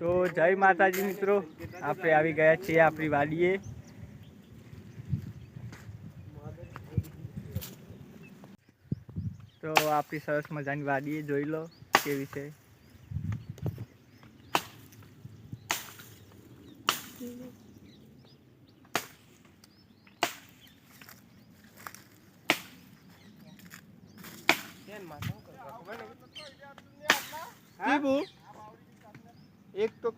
તો જય માતાજી મિત્રો. આપણે આવી ગયા છીએ આપણી વાડીએ. તો આપણી સરસ મજાની વાડીએ જોઈ લો કેવી છે. ટીપુ એક તો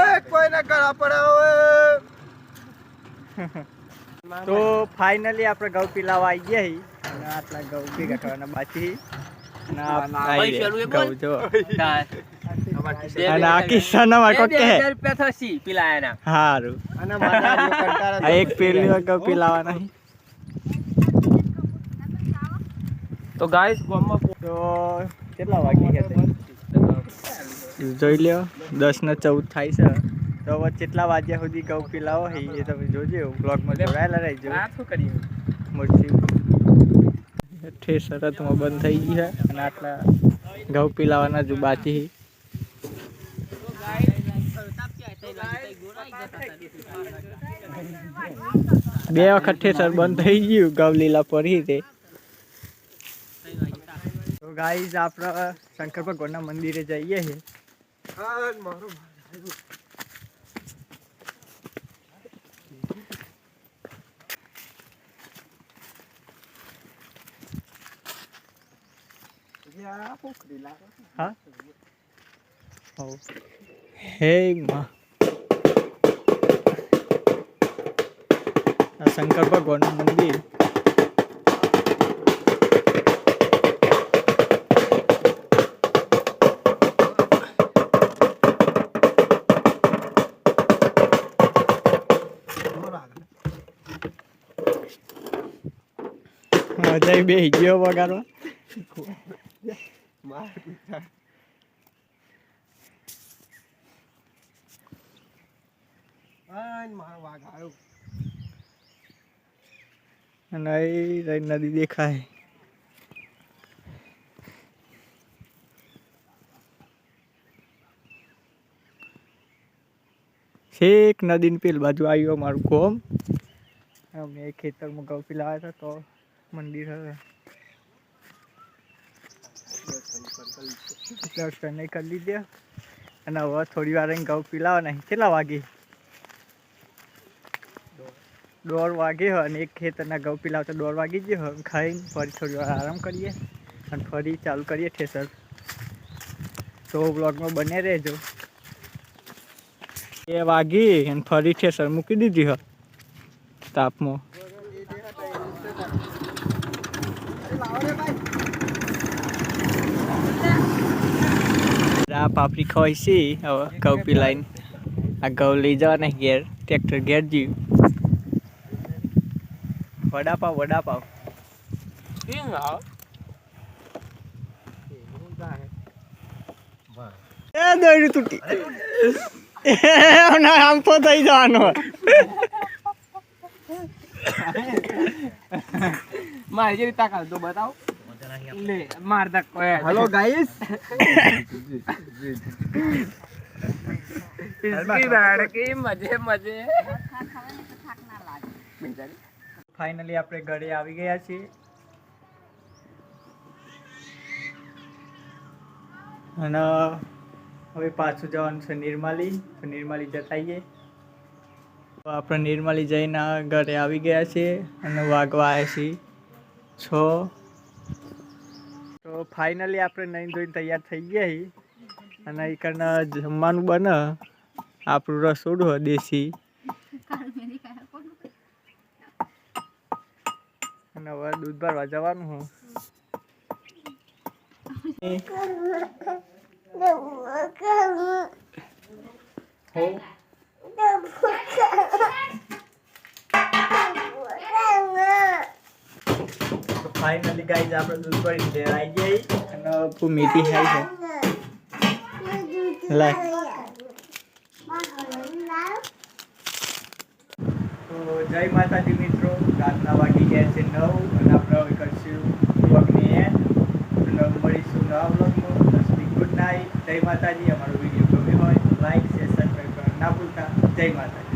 એ કોઈને કરા પડે હવે. તો ફાઇનલી આપણે ઘઉં પીલાવા આવી ગયા હી. અને આટલા ઘઉં ભેગા કરવાના બાકી રહ્યા ઘઉં જો. અને આ કિસ્સાના માં કોક? કે હારું. અને મને આટલો કંટાળો એક પેલી વાર ઘઉં પીલાવાના તો ગાઈસ ગામમાં તો કેટલા વાગી ગયા જોઈ લ્યો દસ ને ચૌદ થાય છે. તો કેટલા વાગ્યા સુધી ઘઉં પીલાવો? હે એ તમે જોજો બ્લોગમાં જોડાયેલા રહેજો. આ શું કરીએ? મળશે ઠેસર બંધ થઈ ગઈ છે અને આટલા ઘઉં પીલાવાના જો બાકી બે વખત ઠેસર બંધ થઈ ગયું ગવલીલા પરી તે. તો ગાઈઝ આપણે શંકર ભગવાનના મંદિરે જઈએ છીએ. હો? હે માં. શંકર ભગવાનનું મંદિર મજા બે ગયો વગાડવા માર પીઠા આન મારો વાઘ આવ્યો અને એ નદી દેખાય. છેક નદીની પેલી બાજુ આવ્યો અમારું ગોમ. અમે ખેતરમાં ઘઉં પીલાવ્યા હતા તો મંદિર દર્શન નહીં કરી લીધા. અને હવે થોડી વાર ગૌ પીલાવા નહીં કેટલા વાગે? દોઢ વાગી હોય અને એક ખેતરના ઘઉં પીલાવતા દોઢ વાગી ગયો હોય ખાઈને ફરી થોડી વાર આરામ કરીએ અને ફરી ચાલુ કરીએ ઠેસર. તો બ્લોગમાં બને રહેજો. એ વાગી અને ફરી ઠેસર મૂકી દીધી હોય તાપમાં. આ પાપડી ખવાય છે હવે ઘઉં પીલાઈને. આ ઘઉં લઈ જવાના ઘેર. ટ્રેક્ટર ઘેર જીવ. વડાપાવ વડાપાવ. કેમ આવ એ દોડી તૂટી. હમણાં આંફો થઈ જવાનો મારી જેવી તાકાત તો બતાવ. લે માર ધક્કો હે હેલો ગાઈસ ઇસકી બાડ કી મજે મજે? ફાઇનલી આપણે ઘરે આવી ગયા છીએ. અને, હવે પાછું જવાનું છે નિર્માલી. તો નિર્માલી જતાઈએ તો આપણે નિર્માલી જઈને ઘરે આવી ગયા છીએ અને વાગવા આવ્યા છીએ છ. તો ફાઇનલી આપણે નહીં ધોઈને તૈયાર થઈ ગયા અને એ જમવાનું બને. આપણું રસોડું દેશી. અને હવે દૂધ ભરવા જવાનું હું. આપણે દૂધ ભરી આવી જઈ અને ખૂબ મીઠી ખાઈ છે. લાય જય માતાજી મિત્રો. રાતના વાગી ગયા છે નવ અને આપણે હવે કરશું વ્લોગની એન્ડ તો નવ મળીશું નવા વ્લોગમાં ત્યાં સુધી ગુડ નાઇટ જય માતાજી અમારો વીડિયો ગમ્યો હોય લાઈક શેર સબસ્ક્રાઈબ કરવા ના ભૂલતા. જય માતાજી.